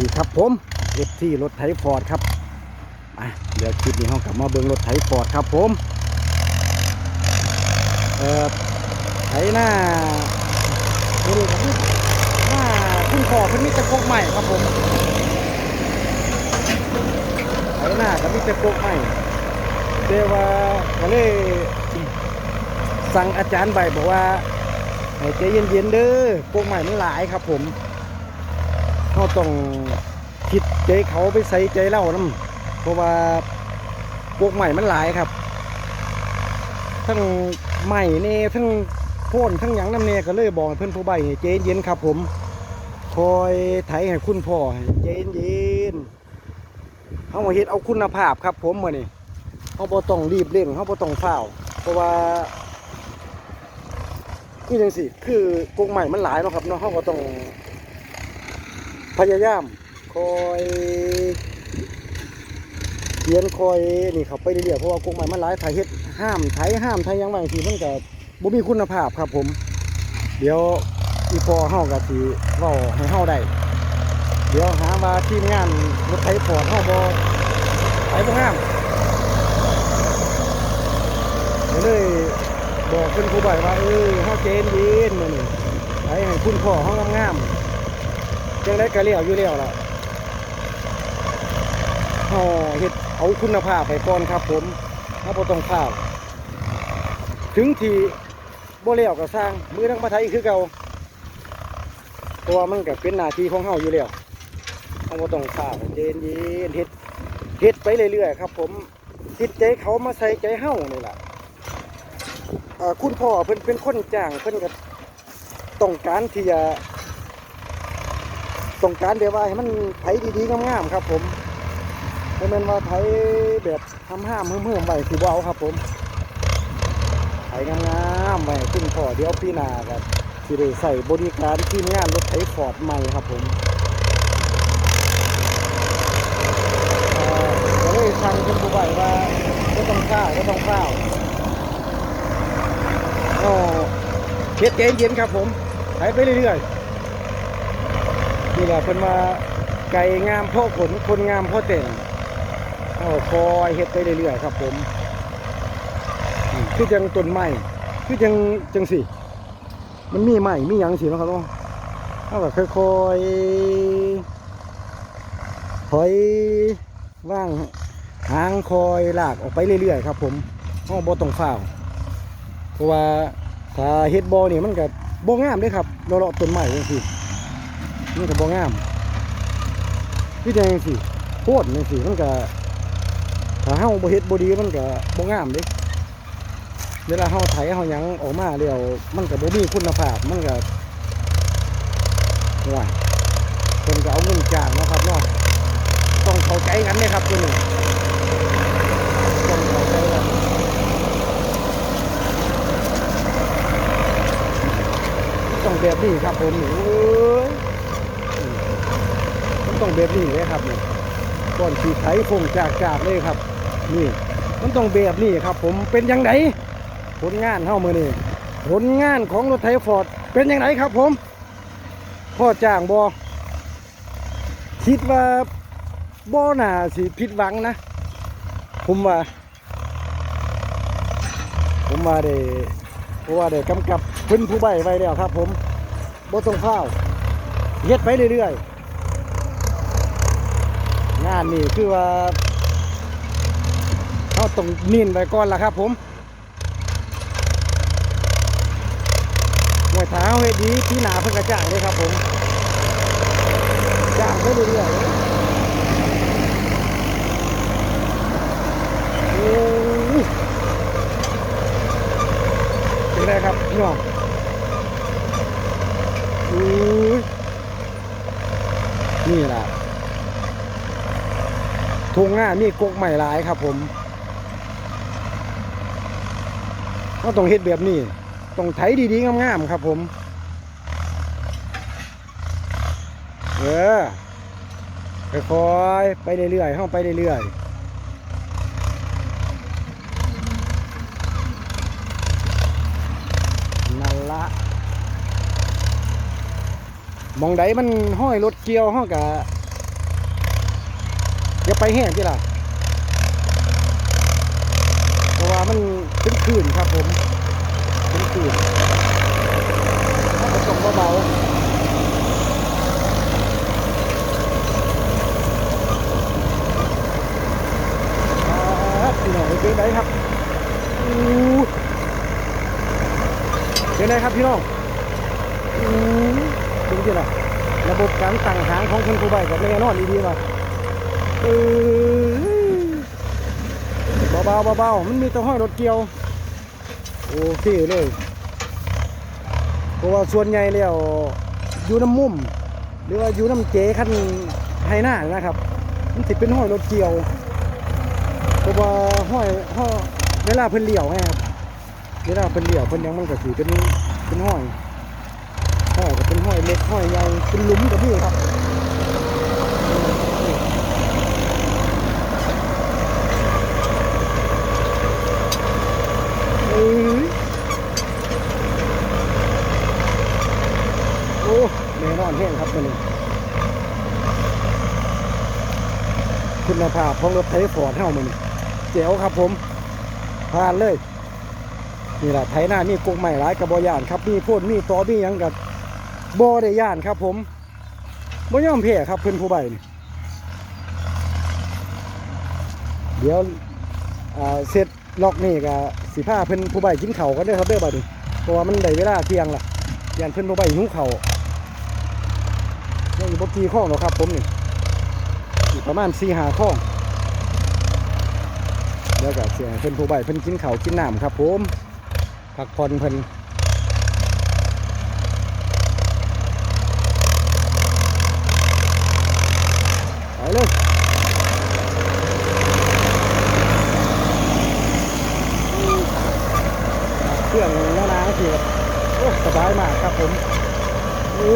ดีครับผมเอฟที่รถไถฟอร์ดครับมาเดี๋ยวคลิปนี้เรากลับมาเบิ่งรถไถฟอร์ดครับผมเอ่อไถหน้าไม่รู้ครับหน้าคุณพ่อเพิ่นมีแตะกกใหม่ครับผมไถหน้ากับมีแตะกกใหม่แต่ว่าก็เลยสั่งอาจารย์ใบบอกว่าให้ใจเย็นๆเด้อกกใหม่มันหลายครับผม เขาต้องคิดใจเขาไปใส่ใจเล่านํเพราะว่าพวกใหม่มันหลายครับ ทั้งใหม่เน่ทั้งโพ่นทั้งหยังน้ำเน่ก็เลยบอกเพื่อนผู้ใบให้ใจเย็นครับ ผม คอยไถให้คุณพ่อให้ใจเย็นเขาเฮ็ดเอาคุณภาพครับ ผมมื่อนี้เขาบ่ต้องรีบเร่งเขาบ่ต้องเฝ้าเพราะว่านี่จังสิคือกงใหม่มันหลายเนาะครับเนาะเขาก็ต้อง พยายาม คอยเขียนคอยนี่เขาไปเรื่อยๆเพราะว่ากฎหมายมันหลายถ่ายเฮ็ดห้ามไถห้ามไทยยังบางทีมันก็บ่มีคุณภาพครับผม เดี๋ยวอีพอเฮาก็สิเว้าให้เฮาได้เดี๋ยวหาว่าทีมงานรถไถฟอร์ดเฮาบ่ไถบ่งามก็เลยบอกเพิ่นผู้ใบว่าเออเฮาเจนเย็นมื้อนี้ไถให้คุณพ่อเฮางามๆ จังได้ก็เลี้ยวอยู่แล้วล่ะเฮาเฮ็ดเอาคุณภาพไปก่อนครับผมเฮาบ่ต้องข้าว ถึงทีบ่แล้วก็สร้างมือทั้งมาไทยคือเก่าเพราะว่ามันก็เป็นหน้าที่ของเฮาอยู่แล้วเฮาบ่ต้องข้าวเย็นเย็นเฮ็ดเฮ็ดไปเรื่อยๆครับ ผมจิตใจเขามาใส่ใจเฮานี่ล่ะคุณพ่อเพิ่นเป็นคนจ้างเพิ่นก็ต้องการที่จะ ต้องการแบบว่าให้มันไถดีๆงามๆครับ ผมไม่แม่นว่าไถแบบทำห้ามเพิ่มๆไว้สิบ่เอาครับ ผมไถงามๆไว้ขึ้นพอเดี๋ยวพี่นาครับสิได้ใส่บริการทีมงานรถไถฟอร์ดใหม่ครับ ผมเอ่อก็เลยสั่งคุณผู้ใหญ่ว่าก็ต้องข้าวก็ต้องข้าวอ๋อเฮ็ดใจเย็นครับผมไถไปเรื่อยๆ นี่แหละเพิ่นมาไก่งามพ่อขนคนงามพ่อเต่งเอาคอยเฮ็ดไปเรื่อยๆครับ ผมคือจังต้นไม้คือจังจังสิมันมีไม้มีหยังสิเนาะครับเนาะเอาแบบค่อยๆถอยว่างหางคอยลากออกไปเรื่อยๆครับ ผมเอาบ่ต้องฝ้าเพราะว่าถ้าเฮ็ดบ่อนี่ยมันก็บ่งามเด้ครับเราเลาะต้นไม้จังซี่ มันก็บ่งามพี่แดงสิโคตรจังสิมันก็ถ้าเฮาบ่เฮ็ดบ่ดีมันก็บ่งามเด้เวลาเฮาไถเฮาหยังออกมาแล้วมันก็บ่มีคุณภาพมันก็ว่าเพิ่นก็เอาเงินจ้างนะครับเนาะต้องเข้าใจกันเด้ครับตัวนี้ต้องเข้าใจกันต้องแบบนี้ครับผมโอ้ ต้องแบบนี้เลยครับนี่ก่อนสีไถฟงจากจากเลยครับ นี่ มันต้องแบบนี้ครับ ผมเป็นยังไงผลงานเข้ามือนี่ผลงานของรถไถฟอร์ดเป็นยังไงครับ ผมพ่อจ้างบอคิดว่าบ่น่าสิผิดหวังนะ ผมว่า ผมว่าได้เพราะว่าได้กำกับเพื้นผู้ใบไว้แล้วครับ ผมบ่ต้องข้าวเฮ็ดไปเรื่อยๆ งานนี่คือว่าเขาต้องนิ่นไปก่อนล่ะครับผมหวยเท้าเฮ็ดดีพี่หนาเพิ่งกระจ่างเลยครับผมจ้างไปเรื่อยๆโอ้ยเป็นไรครับพี่น้องนี่แหละ ทุ่งหน้ามีกกใหม่หลายครับผมก็ต้องเฮ็ดแบบนี้ต้องไถดีๆงามๆครับผม เออค่อยๆไปเรื่อยๆเข้าไปเรื่อยๆนั่นละมองใดมันห้อยรถเกี่ยวห้องกะ อย่าไปแห้งที่ล่ะเพราะว่ามันเป็นคืนครับผมเป็นคืนผสมเบาๆอ่าพี่น้องเป็นไงครับเป็นไงครับพี่น้องอู้เป็นที่ล่ะระบบการตั้งหางของคุณครูใบกับแน่นอนดีๆว่ะ เออเบาๆเบาๆมันมีแตัวห้อยรถเกี่ยว โอเคเลย เพราะว่าส่วนใหญ่แล้วอยู่น้ำมุ่มหรือว่าอยู่น้ำเจขั้นไฮหน้านะครับ มันสิดเป็นห้อยรถเกี่ยวเพราะว่าห้อยห้อยเวลาเพิ่นเหลี้ยวไงครับเวลาเพิ่นเหลี้ยวเพิ่นยังมันก็สิเป็นเป็นห้อยห้อยก็เป็นห้อยเล็กห้อยใหญ่เป็นหลุมกับพี่ครับ เอ้ยโอ้แน่นอนแห้งครับตัวนี้คุณภาพของรถไถฟอร์ดเท่ามันเจ๋วครับผมผ่านเลยนี่แหละไถหน้ามีกงใหม่หลายกระบอยานครับมีพ่นมีตอมียังกับบอได้ย่านครับ ผมบ่ยอมแพ้ครับเพิ่นผู้ใบนี่เดี๋ยวเสร็จล็อกนี่ก็สิพาเพิ่นผู้ใบกินข้ากันด้อครับเด้อบัดนี้เพราะว่ามันได้เวลาเที่ยงละย่านเพิ่นผู้ใบหิ้วยังอยู่บ่ กี่ข้องหรอครับผมนี่อยู่ประมาณ4 5ข้องเดี๋ยวก็สิให้เพิ่นผู้ใบเพิ่นกินเขากินน้ำครับผมพักผ่อนเพิ่นไปเลยเครื่องแล้วนะก็คือโอ้สบายมากครับผมโอ้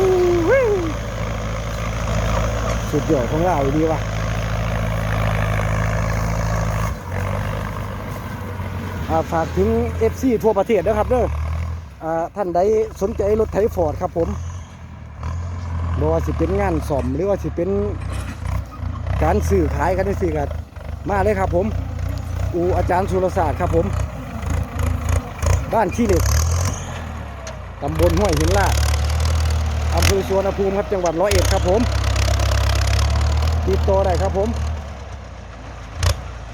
หู้ สุดยอดของเราดีว่ะฝากถึง FC ทั่วประเทศนะครับเด้อท่านใดสนใจรถไถฟอร์ดครับผมบ่ว่าสิเป็นงานสอมหรือว่าสิเป็นการซื้อขายกันได้สิกันมาเลยครับผม อูอาจารย์สุรศาสตร์ครับผม บ้านขี้เหล็กตำบลห้วยหินลาดอำเภอสวนภูมิครับจังหวัดร้อยเอ็ดครับผม ติดต่อได้ครับผม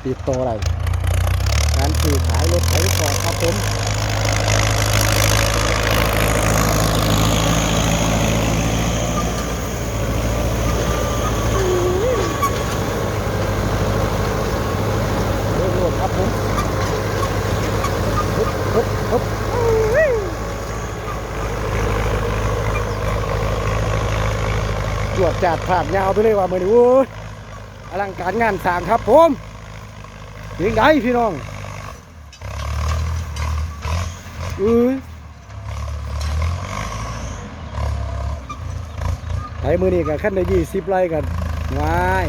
ติดต่อได้การซื้อขายรถไถฟอร์ดครับผม เริ่มโหลดครับผมฮึบฮึบฮึบ จัดผ่านยาวไปเลยว่ามือนี้โอ้ยอลังการงานสร้างครับผมเพียงใดพี่น้องอ้ยไถมือนี้กันขั้นได้ยี่สิบไร่กันว้าย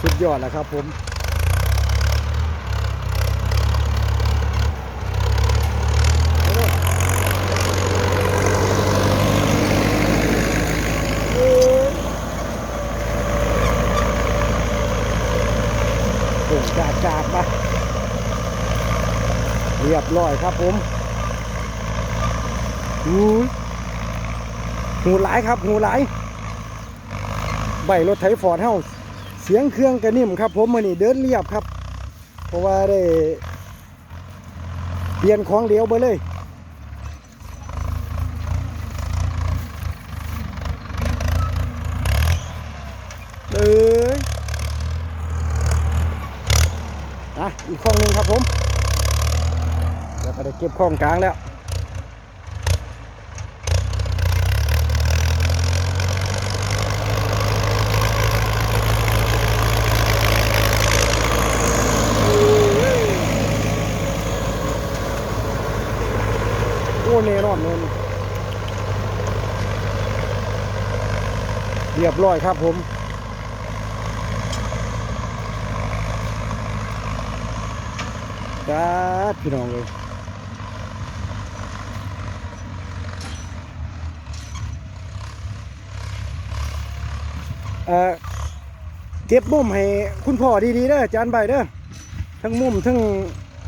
สุดยอดแล้วครับผม จาดจาดมาเรียบร้อยครับผมหูหูหลายครับหูหลายใบรถไถฟอร์ดเฮาเสียงเครื่องกระนิ่มครับผมมือนี่เดินเรียบครับ เพราะว่าได้เปลี่ยนของเดียวไปเลย อีกข้องหนึ่งครับผมแล้วก็ได้เก็บข้องกลางแล้วโอ้เนรอนเลยเรียบร้อยครับผม จ้ดพี่น้องเลยเก็บมุมให้คุณพ่อดีๆเด้อจานใบเด้อทั้งมุมทั้ง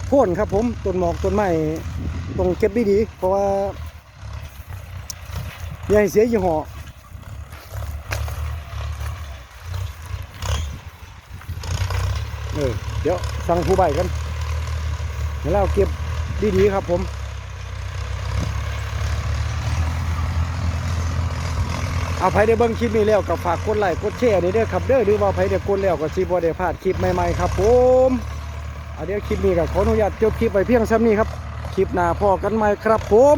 โค่นครับผมต้นหมอกต้นไม้ต้องเก็บดีๆเพราะว่าอย่าให้เสียยี่ห้อเออเดี๋ยวสั่งผู้ใบกัน เดี๋ยวเราเก็บดีๆครับผมเอาไผได้เบิ้งคลิปนี้แล้วกับฝากกดไลค์กดแชร์ด้วยเด้อครับเด้อหรือว่าไผได้กดแล้วก็ซีบอได้พลาดคลิปใหม่ๆครับผมเอาเดี๋ยวคลิปนี้กับขออนุญาตจบคลิปไว้เพียงซ้ำนี้ครับ คลิปหน้าพอกันใหม่ครับผม